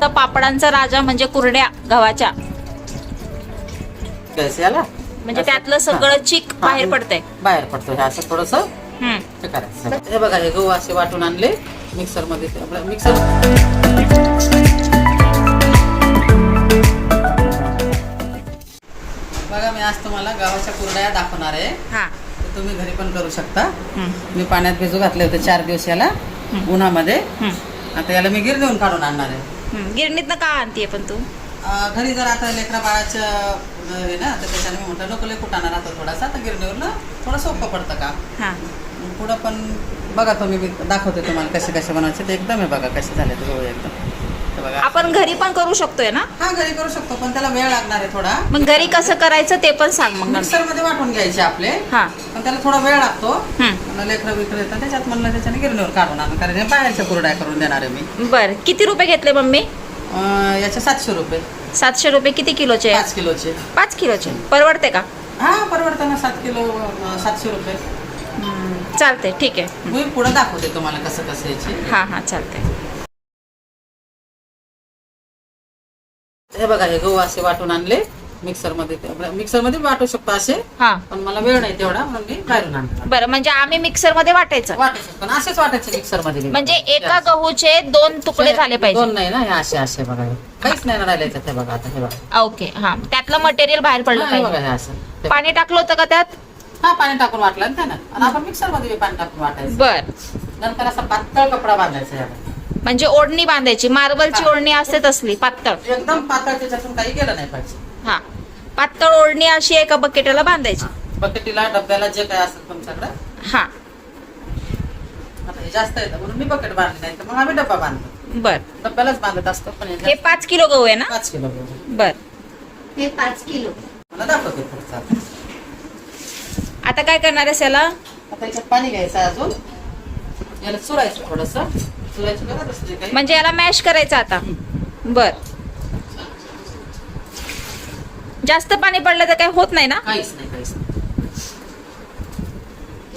तर पापडांचा राजा म्हणजे कुरड्या गव्हाच्या. म्हणजे त्यातलं सगळं चिक हा. बाहेर पडतंय. बाहेर पडतो हे असं थोडस हम्म. हे करायचं. हे बघा हे गहू असे वाटून आणले. मिक्सरमध्ये मिक्सर. बघा मी आज तुम्हाला गावाच्या कुरड्या दाखवणार आहे. हा. तुम्ही घरी पण करू शकता. मी पाण्यात भिजू घातले होते चार दिवस याला उन्हामध्ये. आता याला मी गिरणीहून काढून आणणार आहे. गिरणीतनं का आणतीये पण तू? घरी जर आता लेकरा बाळाचं हे ना तर त्याच्याने मी म्हटलं नको लय कुटाणा राहतो थोडासा तर गिरणीवर ना थोडं सोपं पडतं का हा. पुढं पण बघा तुम्ही मी दाखवते तुम्हाला कसे कसे बनवायचे ते एकदम आहे बघा कसे झाले ते एकदम. आपण घरी पण करू शकतोय ना? हा घरी करू शकतो पण त्याला वेळ लागणार आहे थोडा. मग घरी कसं करायचं ते पण सांग मग नंतर. मिक्सरमध्ये वाटून घ्यायचे आपले. हा. पण त्याला थोडा वेळ लागतो. हम्म. लेकरं बिकरं येतात त्याच्यात म्हणलं त्याच्याने गिरणीवर काढून आणून कारण बाहेरच्या कुरड्या करून देणार आहे मी. बर. किती रुपये घेतले मम्मी? अं, याचे सातशे रुपये. सातशे रुपये किती किलोचे पाच किलोचे. पाच किलोचे. परवडते का? हा परवडतं सात किलो अं, सातशे रुपये. चालते ठीक आहे. मी पुढे दाखवते तुम्हाला कसं कसं याची. हा हा चालते हे बघा हे गहू असे वाटून आणले. मिक्सरमध्ये मिक्सरमध्ये वाटू शकतो असे हा. पण मला वेळ नाही तेवढा म्हणून मी बाहेरून आणणार बरं म्हणजे आम्ही मिक्सरमध्ये वाटायचं. वाटू शकतो आणि असेच वाटायचे मिक्सरमध्ये म्हणजे एका गहूचे दोन तुकडे झाले पाहिजे. दोन नाही ना हे असे असे बघा. हे. काहीच नाही ना राहिले हे बघा आता हे बघा. ओके हा. त्यातलं मटेरियल बाहेर पडलं हा, हे बघा पाहिजे हे असं. पाणी टाकलं होतं का त्यात? हा पाणी टाकून वाटलं ना त्यानं. आणि आपण मिक्सरमध्ये बी पाणी टाकून वाटायचं. बर. नंतर असा पातळ कपडा बांधायचा याला म्हणजे ओढणी बांधायची मार्बलची ओढणी असते तसली पातळ. एकदम पातळ त्याच्यातून काही गेलं नाही पाहिजे. हा. पातळ ओढणी अशी एका बकेटाला बांधायची. बकेटीला डब्याला जे काय असेल तुमच्याकडे. हा. आता हे जास्त येतं म्हणून मी बकेट बांधली नाही तर मग आम्ही डब्बा बांधतो. बर. डब्यालाच बांधत असतो पण हे हे जास्त- पाच किलो गहू आहे ना? पाच किलो गहू. बर. हे पाच किलो. मला दाखवते पुढचा आता. काय करणार आहेस याला? आता याच्यात पाणी घ्यायचं अजून. याला चुरायचं थोडस. चुरायचं बघा तसं जे काही म्हणजे याला मॅश करायचं आता. बर. जास्त पाणी पडलं तर काही होत नाही ना? काहीच नाही काहीच नाही.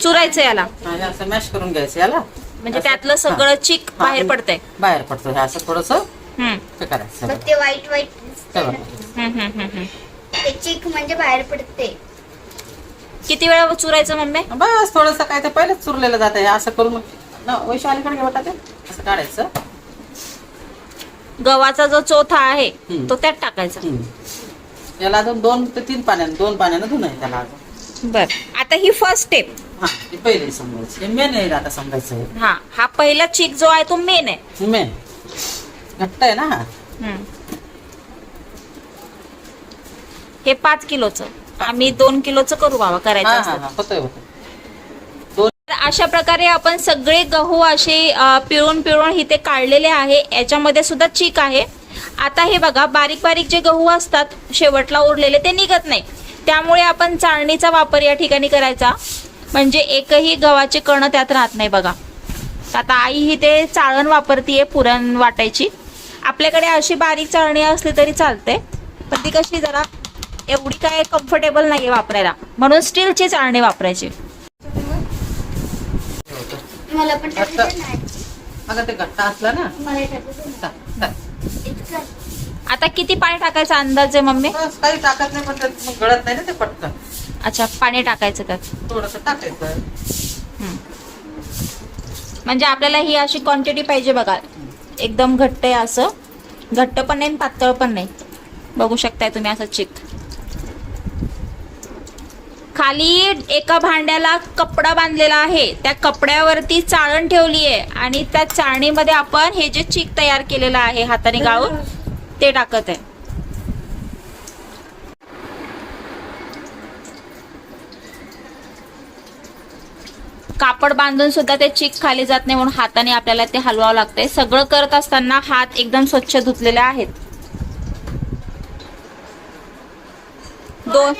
चुरायचं याला. असं मॅश करून घ्यायचं याला. म्हणजे असं- त्यातलं सगळं. चिक हा, बाहेर पडतंय. बाहेर पडतं हे असं थोडस हम्म, करायचं. मग ते वाईट वाईट दिसतंय हे ना. बघा. हम्म, हम्म, हम्म, हम्म. ते चिक म्हणजे बाहेर पडते किती वेळा चुरायचं मम्मी? बस थोडस काय ते पहिलेच चुरलेलं जातं. हे असं करून ना वैशू अलीकडे घेऊ ते असं काढायचं. गव्हाचा जो चोथा आहे हम्म. तो त्यात टाकायचा. हम्म. याला अजून दोन ते तीन पाण्यानं दोन पाण्यानं धुणं आहे त्याला अजून. बर. आता ही फर्स्ट स्टेप हा हे पहिले समजायचं. हे मेन आहे आता समजायचं. हे. हा हा पहिला चिक जो आहे तो मेन आहे. मेन घट्ट आहे ना हा. हम्म. हे पाच किलोचं. आम्ही दोन किलोचं करू बाबा करायचं हा हा हा होतंय होतंय. अशा प्रकारे आपण सगळे गहू असे पिळून पिळून इथे काढलेले आहे. याच्यामध्ये सुद्धा चीक आहे. आता हे बघा बारीक बारीक जे गहू असतात शेवटला उरलेले ते निघत नाही. त्यामुळे आपण चाळणीचा वापर या ठिकाणी करायचा. म्हणजे एकही गव्हाचे कण त्यात राहत नाही बघा. आता आई ही ते चाळण वापरतीये पुरण वाटायची. आपल्याकडे अशी बारीक चाळणी असली तरी चालते. पण ती कशी जरा एवढी काय कम्फर्टेबल नाही वापरायला. म्हणून स्टीलची चाळणी वापरायची. मला पण आता-. अगं ते घट्ट असला ना. मला किती पाणी टाकायचा अंदाज आहे मम्मी काही टाकत नाही पण त्यात मग गळत नाही ना ते पटकन. अच्छा पाणी टाकायचं त्यात. थोडस टाकायचं. म्हणजे आपल्याला ही अशी क्वांटिटी पाहिजे बघा. एकदम घट्ट आहे असं. घट्ट पण नाही आणि पातळ पण नाही. बघू शकताय तुम्ही असं चिक खाली एका भांड्याला कपडा बांधलेला आहे. त्या कपड्यावरती चाळण ठेवली आहे आणि त्या चाळणीमध्ये आपण हे जे चीक तयार केलेलं आहे हाताने गाळून ते टाकत आहे. कापड बांधून सुद्धा ते चीक खाली जात नाही म्हणून हाताने आपल्याला ते हलवावं लागतंय. सगळं करत असताना हात एकदम स्वच्छ धुतलेले आहेत. दोन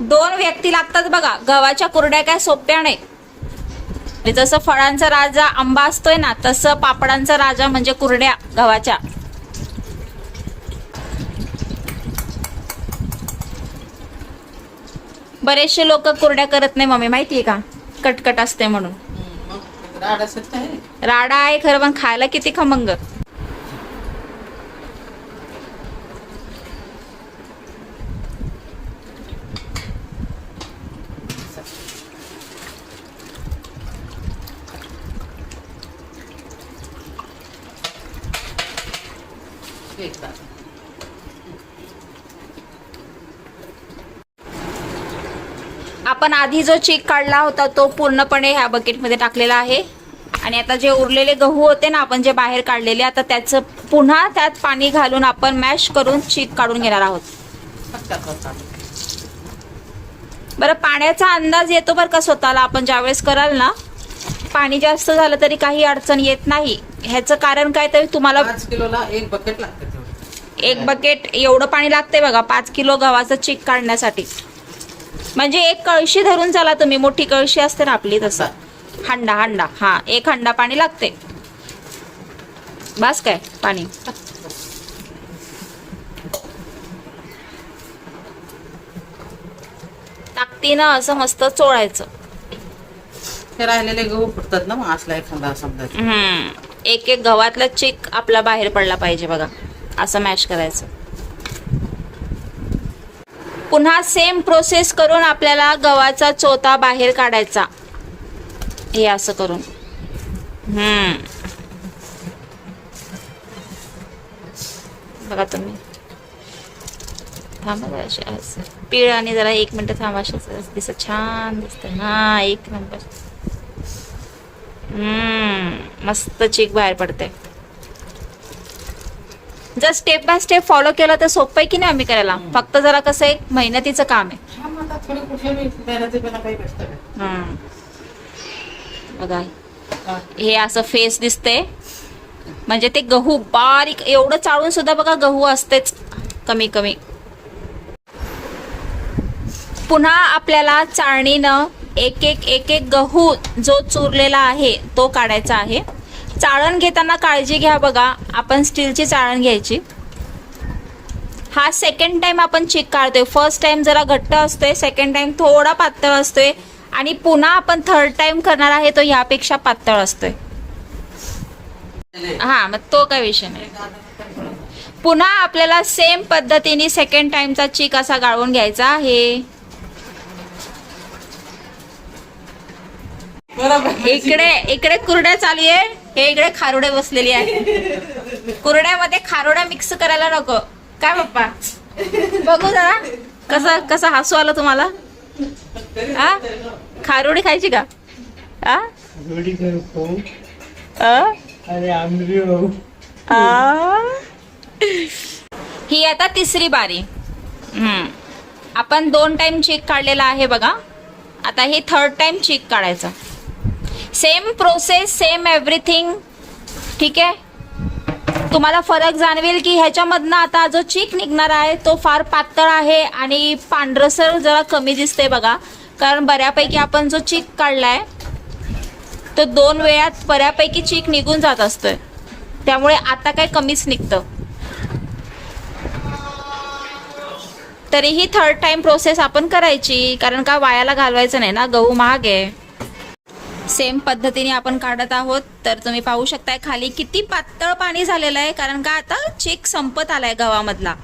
दोन व्यक्ती लागतात बघा. गव्हाच्या कुरड्या काय सोप्या नाही. आणि जसं फळांचा राजा आंबा असतोय ना तसं पापडांचा राजा म्हणजे कुरड्या गव्हाच्या. बरेचसे लोक कुरड्या करत नाही मम्मी. माहितीये का? कटकट असते म्हणून. राडा आहे खरं पण खायला किती खमंग एक तास. आपण आधी जो चीक काढला होता तो पूर्णपणे ह्या बकेटमध्ये टाकलेला आहे. आणि आता जे उरलेले गहू होते ना आपण जे बाहेर काढलेले आता त्याचं पुन्हा त्यात पाणी घालून आपण मॅश करून चीक काढून घेणार आहोत. बरं पाण्याचा अंदाज येतो बरं का स्वतःला? आपण ज्यावेळेस कराल ना पाणी जास्त झालं तरी काही अडचण येत नाही. ह्याचं कारण काय तर तुम्हाला किलोला एक बकेट लागते एक बकेट एवढं पाणी लागते बघा पाच किलो गव्हाचं चीक काढण्यासाठी. म्हणजे एक कळशी धरून चला तुम्ही. मोठी कळशी असते ना आपली तसं. हांडा हांडा. हा एक हांडा पाणी लागते. बस काय पाणी. ताकदीनं असं मस्त चोळायचं. ते राहिलेले गहू फुटतात ना मग असला एखादा समजा हम्म. एक एक गव्हातला चिक आपला बाहेर पडला पाहिजे बघा. असं मॅश करायचं. पुन्हा सेम प्रोसेस करून आपल्याला गव्हाचा चोथा बाहेर काढायचा. हे असं करून. बघा तुम्ही. थांबा जरा असं. पीळ आणि जरा एक मिनिट थांबाशी दिसत छान दिसतं. हा एक नंबर. मस्त चीक बाहेर पडते जर स्टेप बाय स्टेप फॉलो केलं तर सोपं आहे की नाही आम्ही करायला? फक्त जरा कसं एक मेहनतीचं काम आहे. हा. बघा. हे. असं फेस दिसते म्हणजे ते गहू बारीक एवढं चाळून सुद्धा बघा गहू असतेच. कमी कमी. पुन्हा आपल्याला चाळणीनं एक एक एक एक गहू जो चुरलेला आहे तो काढायचा आहे. चाळण घेताना काळजी घ्या बघा. आपण स्टीलची चाळण घ्यायची. हा सेकंड टाइम आपण चीक काढतोय. फर्स्ट टाइम जरा घट्ट असतोय सेकंड टाइम थोडा पातळ असतोय. आणि पुन्हा आपण थर्ड टाइम करणार आहे तो ह्यापेक्षा पातळ असतोय. हा मग तो काय विषय नाही. पुन्हा आपल्याला सेम पद्धतीने सेकंड टाइमचा चीक असा गाळून घ्यायचा आहे. बरोबर. इकडे इकडे कुरड्या चालू आहे हे इकडे खारोडे बसलेली आहे. कुरड्यामध्ये खारोड्या मिक्स करायला नको. काय पप्पा? बघू जरा कसं कसं हसू आलं तुम्हाला? आ? खारोडी खायची का? आ? रोटी करू खाऊ आ? अरे आंबरी हो आ? ही आता तिसरी बारी. हम्म. आपण दोन टाइम चीक काढलेला आहे बघा. आता हे थर्ड टाइम चीक काढायचं. सेम प्रोसेस सेम एव्हरीथिंग ठीक आहे? तुम्हाला फरक जाणवेल की ह्याच्यामधनं आता जो चीक निघणार आहे तो फार पातळ आहे आणि पांढरसर जरा कमी दिसते बघा. कारण बऱ्यापैकी आपण जो चीक काढला आहे तो दोन वेळात बऱ्यापैकी चीक निघून जात असतोय. त्यामुळे आता काय कमीच निघतं. तरीही थर्ड टाइम प्रोसेस आपण करायची कारण का वायाला घालवायचं नाही ना? गहू महाग आहे. सेम पद्धतीने आपण काढत आहोत. तर तुम्ही पाहू शकताय खाली किती पातळ पाणी झालेलं आहे कारण का आता चीक संपत आलाय गव्हामधला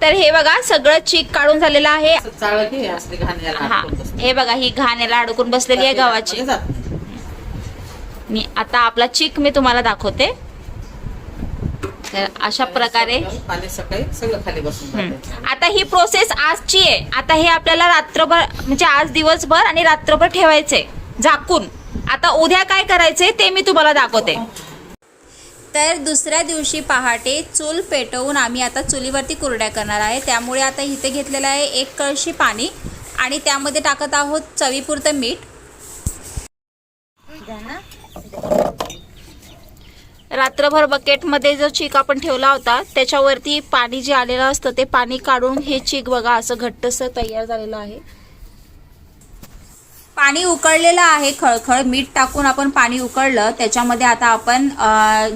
तर हे बघा सगळं चीक काढून झालेलं आहे. हा. हे बघा ही घाण याला अडकून बसलेली आहे गव्हाची. मी आता आपला चीक मी तुम्हाला दाखवते. तर अशा प्रकारे पाणी सकाळी सगळं खाली बसून हम्म. जाते. आता ही प्रोसेस आजची आहे. आता हे आपल्याला रात्रभर म्हणजे आज दिवसभर आणि रात्रभर ठेवायचे झाकून. आता उद्या काय करायचे ते मी तुम्हाला दाखवते. तर दुसऱ्या दिवशी पहाटे चूल पेटवून आम्ही आता चुलीवरती कुरड्या करणार आहे. त्यामुळे आता इथे घेतलेलं आहे एक कळशी पाणी आणि त्यामध्ये टाकत आहोत चवीपुरतं मीठ. रात्रभर बकेटमध्ये जो चीक आपण ठेवला होता त्याच्यावरती पाणी जे आलेलं असतं ते पाणी काढून हे चीक बघा असं घट्टसं तयार झालेलं आहे. पाणी उकळलेलं आहे खळखळ मीठ टाकून आपण पाणी उकळलं त्याच्यामध्ये आता आपण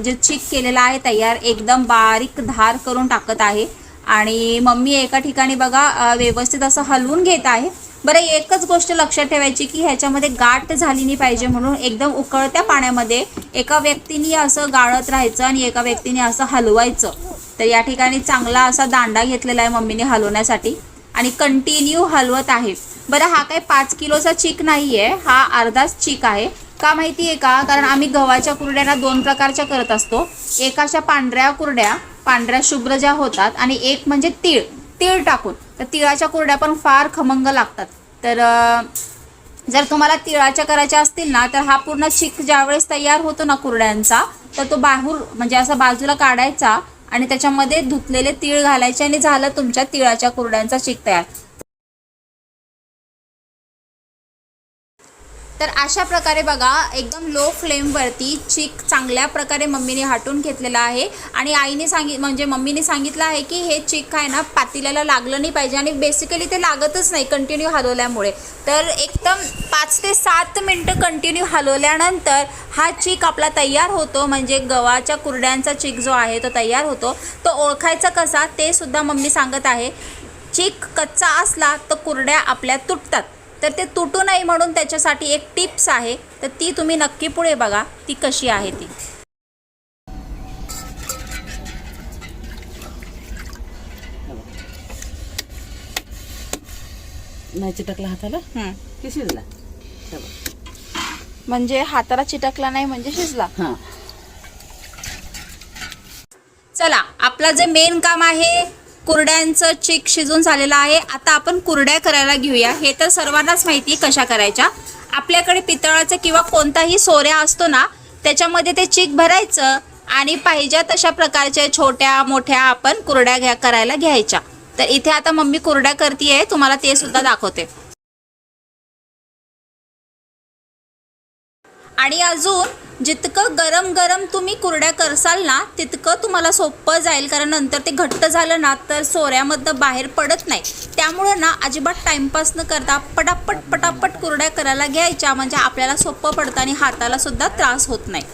जे चीक केलेलं आहे तयार एकदम बारीक धार करून टाकत आहे. आणि मम्मी एका ठिकाणी बघा व्यवस्थित असं हलवून घेत आहे. बरं एकच गोष्ट लक्षात ठेवायची की ह्याच्यामध्ये गाठ झाली नाही पाहिजे म्हणून एकदम उकळत्या पाण्यामध्ये एका व्यक्तीने असं गाळत राहायचं आणि एका व्यक्तीने असं हलवायचं. तर या ठिकाणी चांगला असा दांडा घेतलेला आहे मम्मीने हलवण्यासाठी आणि कंटिन्यू हलवत आहे. बरं हा काही पाच किलोचा चीक नाही आहे हा अर्धाच चीक आहे. का माहिती आहे का? कारण आम्ही गव्हाच्या कुरड्याला दोन प्रकारच्या करत असतो. एक अशा पांढऱ्या कुरड्या पांढऱ्या शुभ्र ज्या होतात आणि एक म्हणजे तीळ. तीळ टाकून. तर तिळाच्या कुरड्या पण फार खमंग लागतात. तर जर तुम्हाला तिळाच्या करायच्या असतील ना तर हा पूर्ण चिक ज्यावेळेस तयार होतो ना कुरड्यांचा तर तो बाहूर म्हणजे असा बाजूला काढायचा आणि त्याच्यामध्ये धुतलेले तीळ घालायचे आणि झालं तुमच्या तिळाच्या कुरड्यांचा चिक तयार. तर अशा प्रकारे बघा एकदम लो फ्लेमवरती चिक चांगल्या प्रकारे मम्मीने हाटून घेतलेला आहे. आणि आईने सांगित म्हणजे मम्मीने सांगितलं आहे की हे चिक आहे ना पातेल्याला लागलं नाही पाहिजे आणि बेसिकली ते लागतच नाही कंटिन्यू हलवल्यामुळे. तर एकदम पाच ते सात मिनटं कंटिन्यू हलवल्यानंतर हा चिक आपला तयार होतो. म्हणजे गव्हाच्या कुरड्यांचा चिक जो आहे तो तयार होतो. तो ओळखायचा कसा ते सुद्धा मम्मी सांगत आहे. चिक कच्चा असला तर कुरड्या आपल्या तुटतात. तर ते तुटू नये म्हणून त्याच्यासाठी एक टिप्स आहे. तर ती तुम्ही नक्की पुढे बघा. ती कशी आहे ती. नाही चिटकला हाताला? की शिजला. म्हणजे हाताला चिटकला नाही म्हणजे शिजला. चला आपला जे मेन काम आहे कुरड्यांचं चिक शिजून झालेलं आहे. आता आपण कुरड्या करायला घेऊया. हे तर सर्वांनाच माहिती आहे कशा करायच्या. आपल्याकडे पितळाचं किंवा कोणताही सोऱ्या असतो ना त्याच्यामध्ये ते चिक भरायचं आणि पाहिजे तशा प्रकारच्या छोट्या मोठ्या आपण कुरड्या घ्या करायला घ्यायच्या. तर इथे आता मम्मी कुरड्या करते तुम्हाला ते सुद्धा दाखवते. आणि अजून जितकं गरम गरम तुम्ही कुरड्या करसाल ना तितकं तुम्हाला सोपं जाईल. कारण नंतर ते घट्ट झालं ना तर सोऱ्यामधनं बाहेर पडत नाही. त्यामुळं ना अजिबात टाईमपास न करता पटापट पटापट कुरड्या करायला घ्यायच्या. म्हणजे आपल्याला सोपं पडतं आणि हातालासुद्धा त्रास होत नाही.